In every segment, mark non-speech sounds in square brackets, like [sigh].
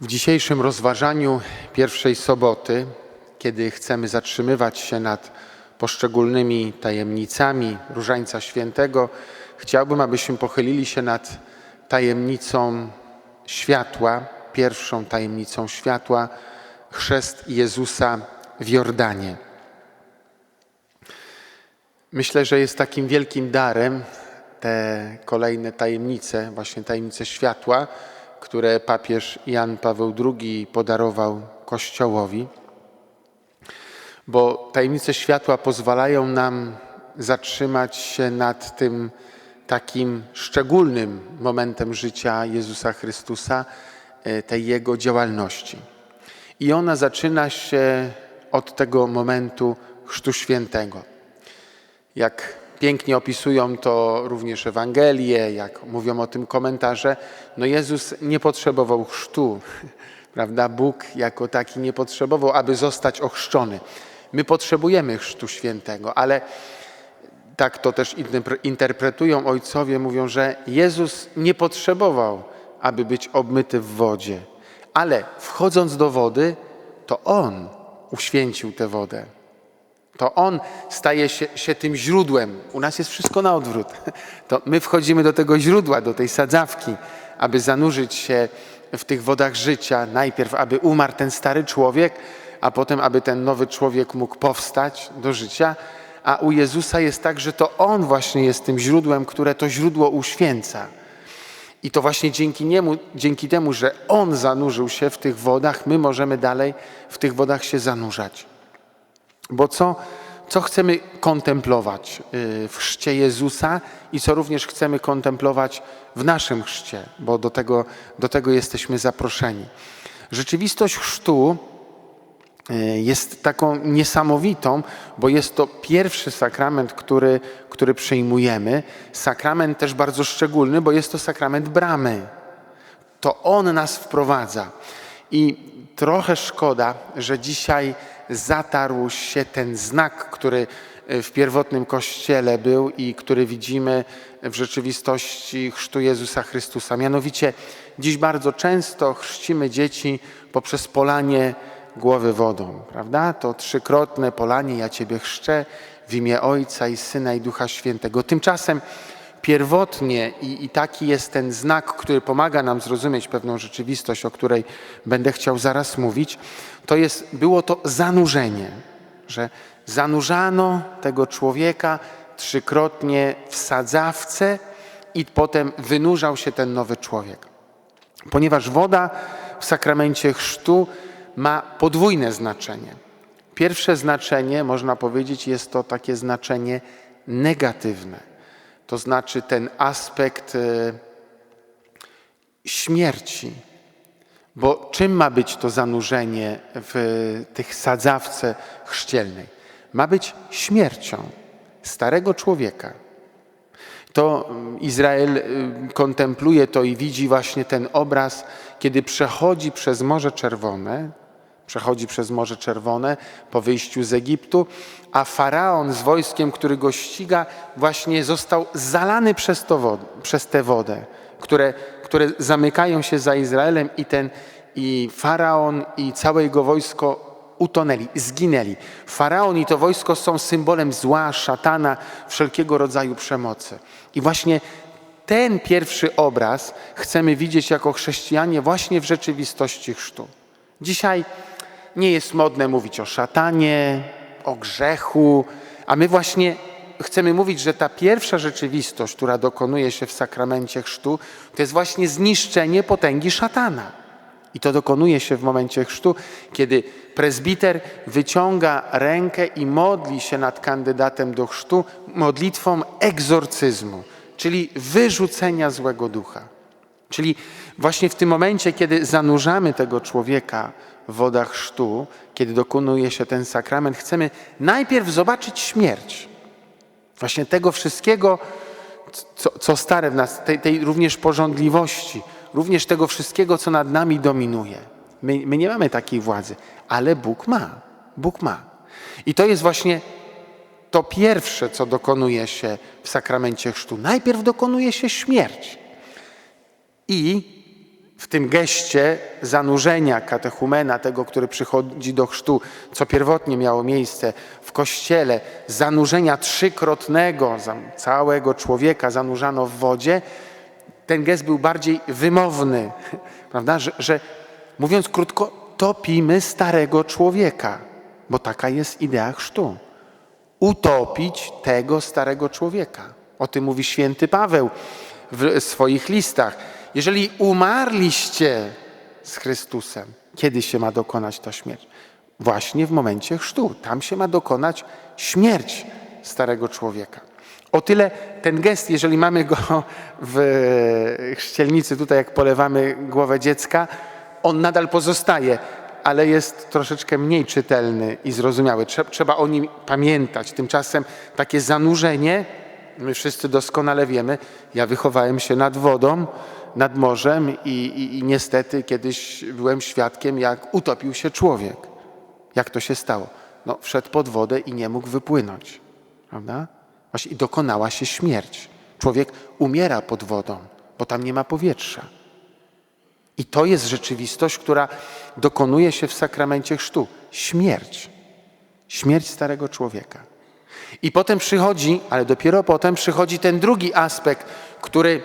W dzisiejszym rozważaniu pierwszej soboty, kiedy chcemy zatrzymywać się nad poszczególnymi tajemnicami Różańca Świętego, chciałbym, abyśmy pochylili się nad tajemnicą światła, pierwszą tajemnicą światła, chrzest Jezusa w Jordanie. Myślę, że jest takim wielkim darem te kolejne tajemnice, właśnie tajemnice światła, które papież Jan Paweł II podarował Kościołowi, bo tajemnice światła pozwalają nam zatrzymać się nad tym takim szczególnym momentem życia Jezusa Chrystusa, e, tej Jego działalności. I ona zaczyna się od tego momentu Chrztu Świętego. Jak pięknie opisują to również Ewangelie, jak mówią o tym komentarze, no Jezus nie potrzebował chrztu, [laughs] prawda? Bóg jako taki nie potrzebował, aby zostać ochrzczony. My potrzebujemy chrztu świętego, ale tak to też interpre- interpretują ojcowie, mówią, że Jezus nie potrzebował, aby być obmyty w wodzie, ale wchodząc do wody, to On uświęcił tę wodę. To On staje się, się tym źródłem. U nas jest wszystko na odwrót. [laughs] To my wchodzimy do tego źródła, do tej sadzawki, aby zanurzyć się w tych wodach życia. Najpierw, aby umarł ten stary człowiek, a potem, aby ten nowy człowiek mógł powstać do życia. A u Jezusa jest tak, że to On właśnie jest tym źródłem, które to źródło uświęca. I to właśnie dzięki niemu, dzięki temu, że On zanurzył się w tych wodach, my możemy dalej w tych wodach się zanurzać. Bo co, co chcemy kontemplować y, w chrzcie Jezusa i co również chcemy kontemplować w naszym chrzcie, bo do tego, do tego jesteśmy zaproszeni. Rzeczywistość chrztu jest taką niesamowitą, bo jest to pierwszy sakrament, który, który przyjmujemy. Sakrament też bardzo szczególny, bo jest to sakrament bramy. To On nas wprowadza. I trochę szkoda, że dzisiaj zatarł się ten znak, który w pierwotnym kościele był i który widzimy w rzeczywistości chrztu Jezusa Chrystusa. Mianowicie dziś bardzo często chrzcimy dzieci poprzez polanie głowy wodą, prawda? To trzykrotne polanie, ja Ciebie chrzczę w imię Ojca i Syna i Ducha Świętego. Tymczasem pierwotnie i, i taki jest ten znak, który pomaga nam zrozumieć pewną rzeczywistość, o której będę chciał zaraz mówić, to jest, było to zanurzenie, że zanurzano tego człowieka trzykrotnie w sadzawce i potem wynurzał się ten nowy człowiek. Ponieważ woda w sakramencie chrztu ma podwójne znaczenie. Pierwsze znaczenie, można powiedzieć, jest to takie znaczenie negatywne. To znaczy ten aspekt e, śmierci. Bo czym ma być to zanurzenie w tych sadzawce chrzcielnej? Ma być śmiercią starego człowieka. To mm, Izrael y, kontempluje to i widzi właśnie ten obraz, kiedy przechodzi przez Morze Czerwone, przechodzi przez Morze Czerwone po wyjściu z Egiptu, a faraon z wojskiem, który go ściga, właśnie został zalany przez, to wod- przez tę wodę, które, które zamykają się za Izraelem i ten i faraon i całe jego wojsko utonęli, zginęli. Faraon i to wojsko są symbolem zła, szatana, wszelkiego rodzaju przemocy. I właśnie ten pierwszy obraz chcemy widzieć jako chrześcijanie właśnie w rzeczywistości chrztu. Dzisiaj nie jest modne mówić o szatanie, o grzechu, a my właśnie chcemy mówić, że ta pierwsza rzeczywistość, która dokonuje się w sakramencie chrztu, to jest właśnie zniszczenie potęgi szatana. I to dokonuje się w momencie chrztu, kiedy prezbiter wyciąga rękę i modli się nad kandydatem do chrztu modlitwą egzorcyzmu, czyli wyrzucenia złego ducha. Czyli właśnie w tym momencie, kiedy zanurzamy tego człowieka w wodach chrztu, kiedy dokonuje się ten sakrament, chcemy najpierw zobaczyć śmierć. Właśnie tego wszystkiego, co, co stare w nas, tej, tej również porządliwości, również tego wszystkiego, co nad nami dominuje. My, my nie mamy takiej władzy, ale Bóg ma. Bóg ma. I to jest właśnie to pierwsze, co dokonuje się w sakramencie chrztu. Najpierw dokonuje się śmierć. I w tym geście zanurzenia katechumena, tego, który przychodzi do chrztu, co pierwotnie miało miejsce w kościele, zanurzenia trzykrotnego całego człowieka zanurzano w wodzie, ten gest był bardziej wymowny, [laughs] prawda? Że, że mówiąc krótko, topimy starego człowieka, bo taka jest idea chrztu. Utopić tego starego człowieka. O tym mówi święty Paweł w swoich listach. Jeżeli umarliście z Chrystusem, kiedy się ma dokonać ta śmierć? Właśnie w momencie chrztu. Tam się ma dokonać śmierć starego człowieka. O tyle ten gest, jeżeli mamy go w chrzcielnicy, tutaj jak polewamy głowę dziecka, on nadal pozostaje, ale jest troszeczkę mniej czytelny i zrozumiały. Trzeba o nim pamiętać. Tymczasem takie zanurzenie, my wszyscy doskonale wiemy, ja wychowałem się nad wodą, nad morzem i, i, i niestety kiedyś byłem świadkiem, jak utopił się człowiek. Jak to się stało? No, wszedł pod wodę i nie mógł wypłynąć. Prawda? Właśnie i dokonała się śmierć. Człowiek umiera pod wodą, bo tam nie ma powietrza. I to jest rzeczywistość, która dokonuje się w sakramencie chrztu. Śmierć. Śmierć starego człowieka. I potem przychodzi, ale dopiero potem przychodzi ten drugi aspekt, który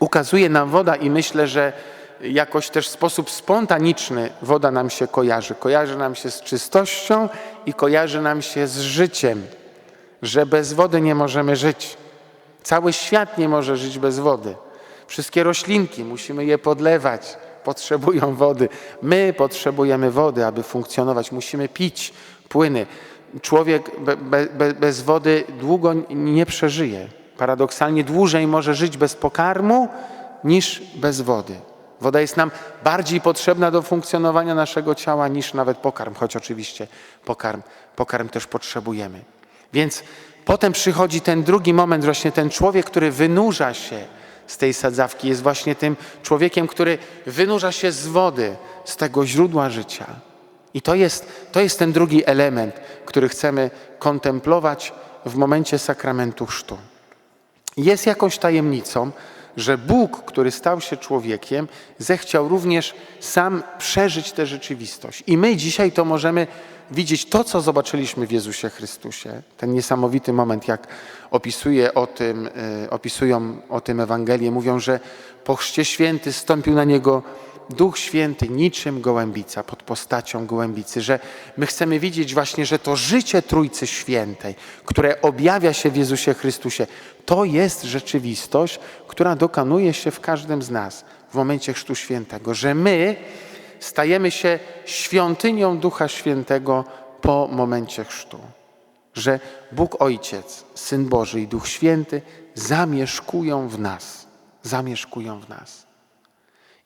ukazuje nam woda i myślę, że jakoś też w sposób spontaniczny woda nam się kojarzy. Kojarzy nam się z czystością i kojarzy nam się z życiem, że bez wody nie możemy żyć. Cały świat nie może żyć bez wody. Wszystkie roślinki musimy je podlewać, potrzebują wody. My potrzebujemy wody, aby funkcjonować. Musimy pić płyny. Człowiek be, be, bez wody długo nie przeżyje. Paradoksalnie dłużej może żyć bez pokarmu niż bez wody. Woda jest nam bardziej potrzebna do funkcjonowania naszego ciała niż nawet pokarm, choć oczywiście pokarm, pokarm też potrzebujemy. Więc potem przychodzi ten drugi moment, właśnie ten człowiek, który wynurza się z tej sadzawki, jest właśnie tym człowiekiem, który wynurza się z wody, z tego źródła życia. I to jest, to jest ten drugi element, który chcemy kontemplować w momencie sakramentu chrztu. Jest jakąś tajemnicą, że Bóg, który stał się człowiekiem, zechciał również sam przeżyć tę rzeczywistość. I my dzisiaj to możemy widzieć to, co zobaczyliśmy w Jezusie Chrystusie. Ten niesamowity moment, jak opisuje o tym, y, opisują o tym Ewangelie, mówią, że po chrzcie święty stąpił na niego Duch Święty niczym gołębica, pod postacią gołębicy, że my chcemy widzieć właśnie, że to życie Trójcy Świętej, które objawia się w Jezusie Chrystusie, to jest rzeczywistość, która dokonuje się w każdym z nas w momencie Chrztu Świętego, że my stajemy się świątynią Ducha Świętego po momencie chrztu. Że Bóg Ojciec, Syn Boży i Duch Święty zamieszkują w nas. Zamieszkują w nas.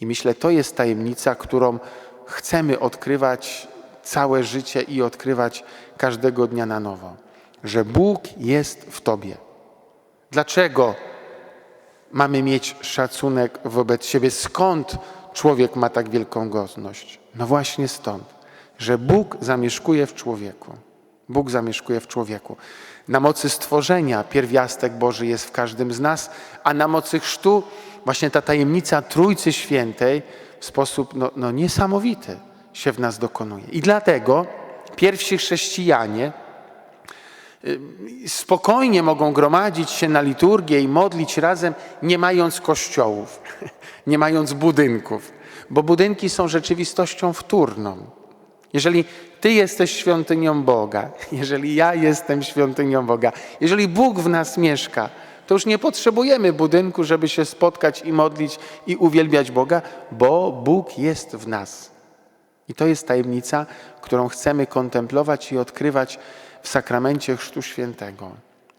I myślę, to jest tajemnica, którą chcemy odkrywać całe życie i odkrywać każdego dnia na nowo. Że Bóg jest w Tobie. Dlaczego mamy mieć szacunek wobec siebie? Skąd człowiek ma tak wielką godność? No właśnie stąd, że Bóg zamieszkuje w człowieku. Bóg zamieszkuje w człowieku. Na mocy stworzenia pierwiastek Boży jest w każdym z nas, a na mocy chrztu właśnie ta tajemnica Trójcy Świętej w sposób no, no niesamowity się w nas dokonuje. I dlatego pierwsi chrześcijanie y, spokojnie mogą gromadzić się na liturgię i modlić razem, nie mając kościołów, [laughs] nie mając budynków, bo budynki są rzeczywistością wtórną. Jeżeli Ty jesteś świątynią Boga, [laughs] jeżeli ja jestem świątynią Boga, jeżeli Bóg w nas mieszka, to już nie potrzebujemy budynku, żeby się spotkać i modlić i uwielbiać Boga, bo Bóg jest w nas. I to jest tajemnica, którą chcemy kontemplować i odkrywać w sakramencie Chrztu Świętego.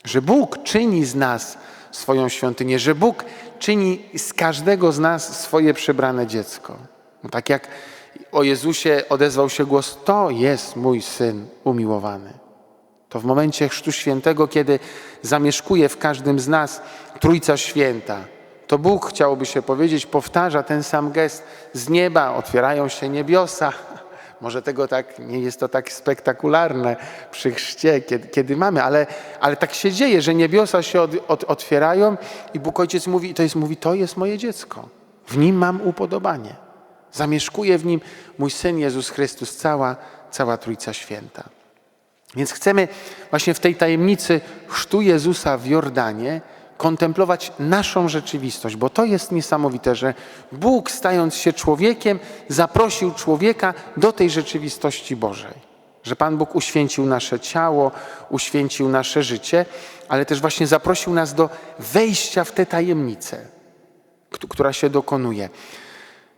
Że Bóg czyni z nas swoją świątynię, że Bóg czyni z każdego z nas swoje przybrane dziecko. Tak jak o Jezusie odezwał się głos: To jest mój syn umiłowany. To w momencie Chrztu Świętego, kiedy zamieszkuje w każdym z nas Trójca Święta, to Bóg, chciałoby się powiedzieć, powtarza ten sam gest z nieba, otwierają się niebiosa. [laughs] Może tego tak, nie jest to tak spektakularne przy chrzcie, kiedy, kiedy mamy, ale, ale tak się dzieje, że niebiosa się od, od, otwierają i Bóg Ojciec mówi, to jest, mówi, to jest moje dziecko. W nim mam upodobanie. Zamieszkuje w nim mój Syn Jezus Chrystus, cała, cała Trójca Święta. Więc chcemy właśnie w tej tajemnicy chrztu Jezusa w Jordanie kontemplować naszą rzeczywistość, bo to jest niesamowite, że Bóg, stając się człowiekiem, zaprosił człowieka do tej rzeczywistości Bożej. Że Pan Bóg uświęcił nasze ciało, uświęcił nasze życie, ale też właśnie zaprosił nas do wejścia w tę tajemnicę, która się dokonuje.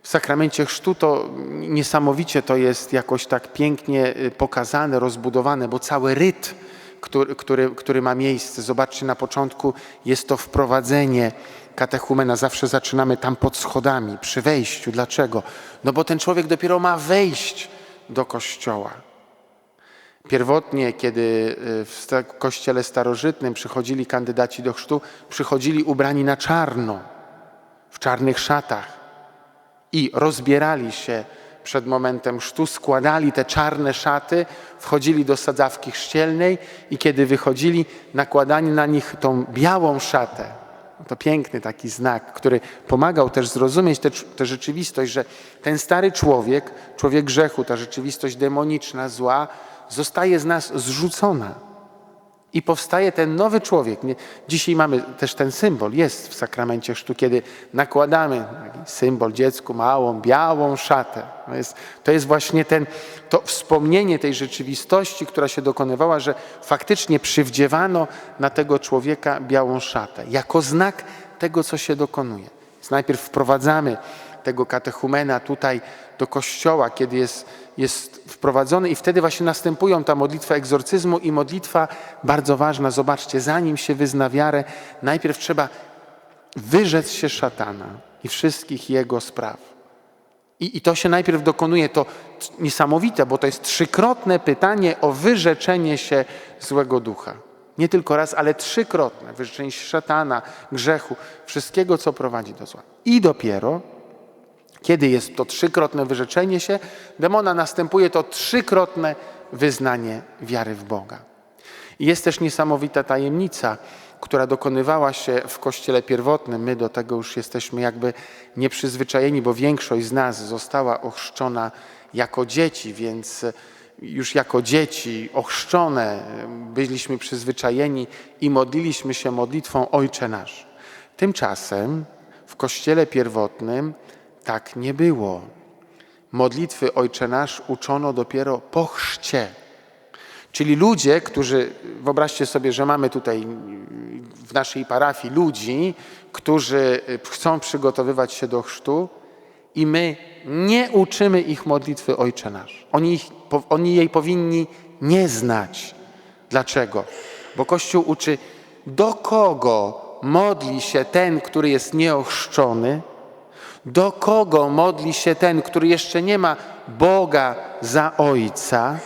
W sakramencie chrztu to niesamowicie to jest jakoś tak pięknie y, pokazane, rozbudowane, bo cały ryt, który, który, który ma miejsce, zobaczcie na początku, jest to wprowadzenie katechumena. Zawsze zaczynamy tam pod schodami, przy wejściu. Dlaczego? No bo ten człowiek dopiero ma wejść do kościoła. Pierwotnie, kiedy y, w kościele starożytnym przychodzili kandydaci do chrztu, przychodzili ubrani na czarno, w czarnych szatach i rozbierali się przed momentem chrztu, składali te czarne szaty, wchodzili do sadzawki chrzcielnej i kiedy wychodzili, nakładali na nich tą białą szatę. To piękny taki znak, który pomagał też zrozumieć tę rzeczywistość, że ten stary człowiek, człowiek grzechu, ta rzeczywistość demoniczna, zła, zostaje z nas zrzucona. I powstaje ten nowy człowiek. Dzisiaj mamy też ten symbol, jest w sakramencie chrztu, kiedy nakładamy symbol dziecku, małą, białą szatę. To jest, to jest właśnie ten, to wspomnienie tej rzeczywistości, która się dokonywała, że faktycznie przywdziewano na tego człowieka białą szatę, jako znak tego, co się dokonuje. Więc najpierw wprowadzamy tego katechumena tutaj do kościoła, kiedy jest, jest wprowadzony i wtedy właśnie następują ta modlitwa egzorcyzmu i modlitwa bardzo ważna. Zobaczcie, zanim się wyzna wiarę, najpierw trzeba wyrzec się szatana i wszystkich jego spraw. I, I to się najpierw dokonuje, to niesamowite, bo to jest trzykrotne pytanie o wyrzeczenie się złego ducha. Nie tylko raz, ale trzykrotne wyrzeczenie się szatana, grzechu, wszystkiego, co prowadzi do zła. I dopiero kiedy jest to trzykrotne wyrzeczenie się demona, następuje to trzykrotne wyznanie wiary w Boga. Jest też niesamowita tajemnica, która dokonywała się w kościele pierwotnym. My do tego już jesteśmy jakby nieprzyzwyczajeni, bo większość z nas została ochrzczona jako dzieci, więc już jako dzieci ochrzczone byliśmy przyzwyczajeni i modliliśmy się modlitwą Ojcze Nasz. Tymczasem w kościele pierwotnym tak nie było. Modlitwy Ojcze Nasz uczono dopiero po chrzcie. Czyli ludzie, którzy, wyobraźcie sobie, że mamy tutaj w naszej parafii ludzi, którzy chcą przygotowywać się do chrztu i my nie uczymy ich modlitwy Ojcze Nasz. Oni, ich, oni jej powinni nie znać. Dlaczego? Bo Kościół uczy, do kogo modli się ten, który jest nieochrzczony, do kogo modli się ten, który jeszcze nie ma Boga za Ojca?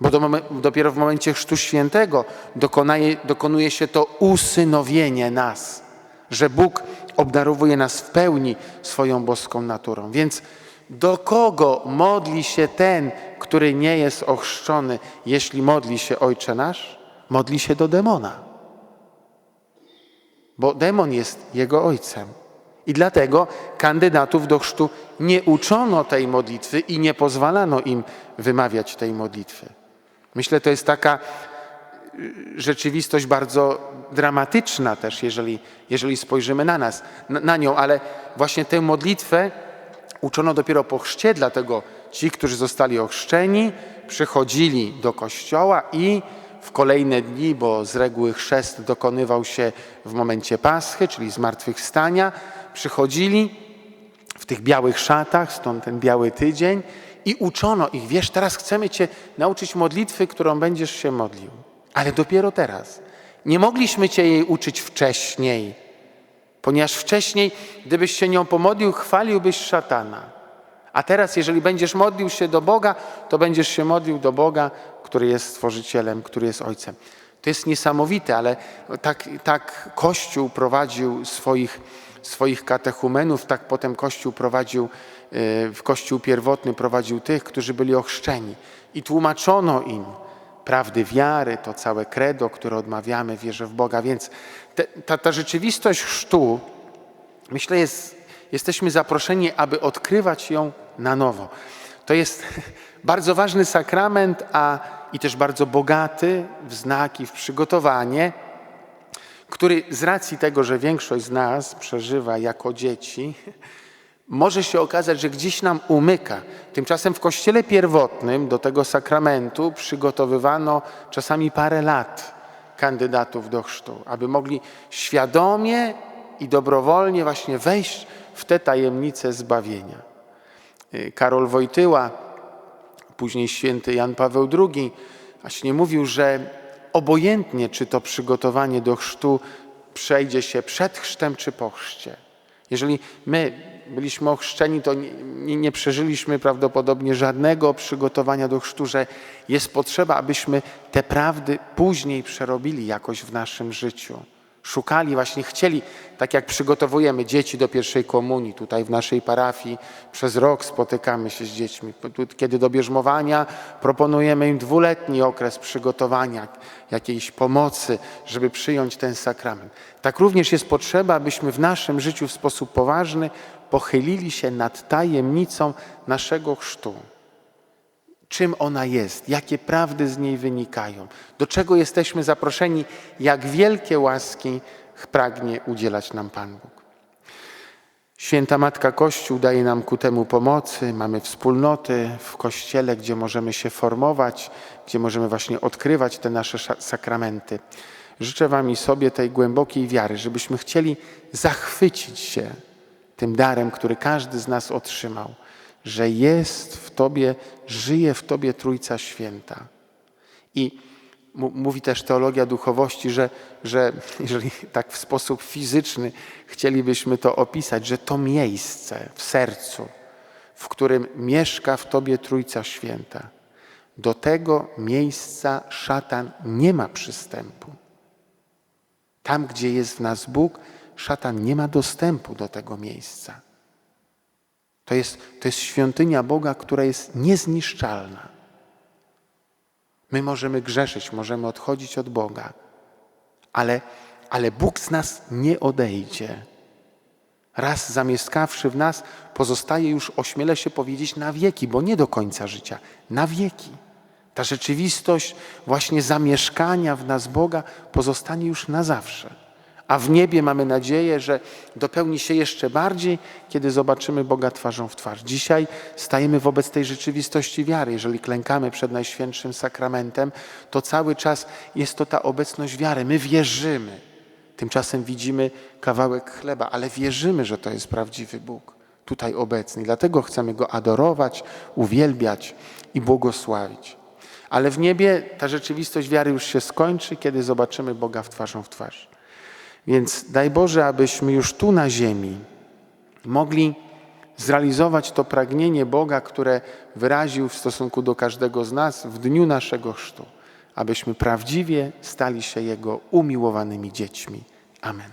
Bo do, dopiero w momencie Chrztu Świętego dokonaje, dokonuje się to usynowienie nas, że Bóg obdarowuje nas w pełni swoją boską naturą. Więc do kogo modli się ten, który nie jest ochrzczony, jeśli modli się Ojcze Nasz? Modli się do demona. Bo demon jest jego ojcem. I dlatego kandydatów do chrztu nie uczono tej modlitwy i nie pozwalano im wymawiać tej modlitwy. Myślę, to jest taka y, rzeczywistość bardzo dramatyczna też, jeżeli, jeżeli spojrzymy na nas, na, na nią, ale właśnie tę modlitwę uczono dopiero po chrzcie, dlatego ci, którzy zostali ochrzczeni, przychodzili do kościoła i w kolejne dni, bo z reguły chrzest dokonywał się w momencie Paschy, czyli zmartwychwstania, przychodzili w tych białych szatach, stąd ten biały tydzień i uczono ich, wiesz, teraz chcemy Cię nauczyć modlitwy, którą będziesz się modlił. Ale dopiero teraz. Nie mogliśmy Cię jej uczyć wcześniej, ponieważ wcześniej, gdybyś się nią pomodlił, chwaliłbyś szatana. A teraz, jeżeli będziesz modlił się do Boga, to będziesz się modlił do Boga, który jest Stworzycielem, który jest Ojcem. To jest niesamowite, ale tak, tak Kościół prowadził swoich, swoich katechumenów, tak potem Kościół prowadził, e, w Kościół pierwotny prowadził tych, którzy byli ochrzczeni. I tłumaczono im prawdy wiary, to całe credo, które odmawiamy, wierzę w Boga. Więc te, ta, ta rzeczywistość chrztu, myślę, jest, jesteśmy zaproszeni, aby odkrywać ją na nowo. To jest [laughs] bardzo ważny sakrament, a i też bardzo bogaty w znaki, w przygotowanie, który z racji tego, że większość z nas przeżywa jako dzieci, [laughs] może się okazać, że gdzieś nam umyka. Tymczasem w kościele pierwotnym do tego sakramentu przygotowywano czasami parę lat kandydatów do chrztu, aby mogli świadomie i dobrowolnie właśnie wejść w te tajemnice zbawienia. Y, Karol Wojtyła, później święty Jan Paweł II, właśnie mówił, że obojętnie czy to przygotowanie do chrztu przejdzie się przed chrztem czy po chrzcie. Jeżeli my byliśmy ochrzczeni, to nie, nie, przeżyliśmy prawdopodobnie żadnego przygotowania do chrztu, że jest potrzeba, abyśmy te prawdy później przerobili jakoś w naszym życiu. Szukali, właśnie chcieli, tak jak przygotowujemy dzieci do pierwszej komunii, tutaj w naszej parafii przez rok spotykamy się z dziećmi. Kiedy do bierzmowania proponujemy im dwuletni okres przygotowania, jakiejś pomocy, żeby przyjąć ten sakrament. Tak również jest potrzeba, abyśmy w naszym życiu w sposób poważny pochylili się nad tajemnicą naszego chrztu. Czym ona jest, jakie prawdy z niej wynikają, do czego jesteśmy zaproszeni, jak wielkie łaski pragnie udzielać nam Pan Bóg. Święta Matka Kościół daje nam ku temu pomocy. Mamy wspólnoty w Kościele, gdzie możemy się formować, gdzie możemy właśnie odkrywać te nasze sakramenty. Życzę Wam i sobie tej głębokiej wiary, żebyśmy chcieli zachwycić się tym darem, który każdy z nas otrzymał, że jest w Tobie, żyje w Tobie Trójca Święta. I mówi też teologia duchowości, że, że jeżeli tak w sposób fizyczny chcielibyśmy to opisać, że to miejsce w sercu, w którym mieszka w Tobie Trójca Święta, do tego miejsca szatan nie ma przystępu. Tam, gdzie jest w nas Bóg, szatan nie ma dostępu do tego miejsca. To jest, to jest świątynia Boga, która jest niezniszczalna. My możemy grzeszyć, możemy odchodzić od Boga, ale, ale Bóg z nas nie odejdzie. Raz zamieszkawszy w nas, pozostaje już, ośmielę się powiedzieć, na wieki, bo nie do końca życia, na wieki. Ta rzeczywistość właśnie zamieszkania w nas Boga pozostanie już na zawsze. A w niebie mamy nadzieję, że dopełni się jeszcze bardziej, kiedy zobaczymy Boga twarzą w twarz. Dzisiaj stajemy wobec tej rzeczywistości wiary. Jeżeli klękamy przed Najświętszym Sakramentem, to cały czas jest to ta obecność wiary. My wierzymy. Tymczasem widzimy kawałek chleba, ale wierzymy, że to jest prawdziwy Bóg tutaj obecny. Dlatego chcemy Go adorować, uwielbiać i błogosławić. Ale w niebie ta rzeczywistość wiary już się skończy, kiedy zobaczymy Boga w twarzą w twarz. Więc daj Boże, abyśmy już tu na ziemi mogli zrealizować to pragnienie Boga, które wyraził w stosunku do każdego z nas w dniu naszego chrztu, abyśmy prawdziwie stali się Jego umiłowanymi dziećmi. Amen.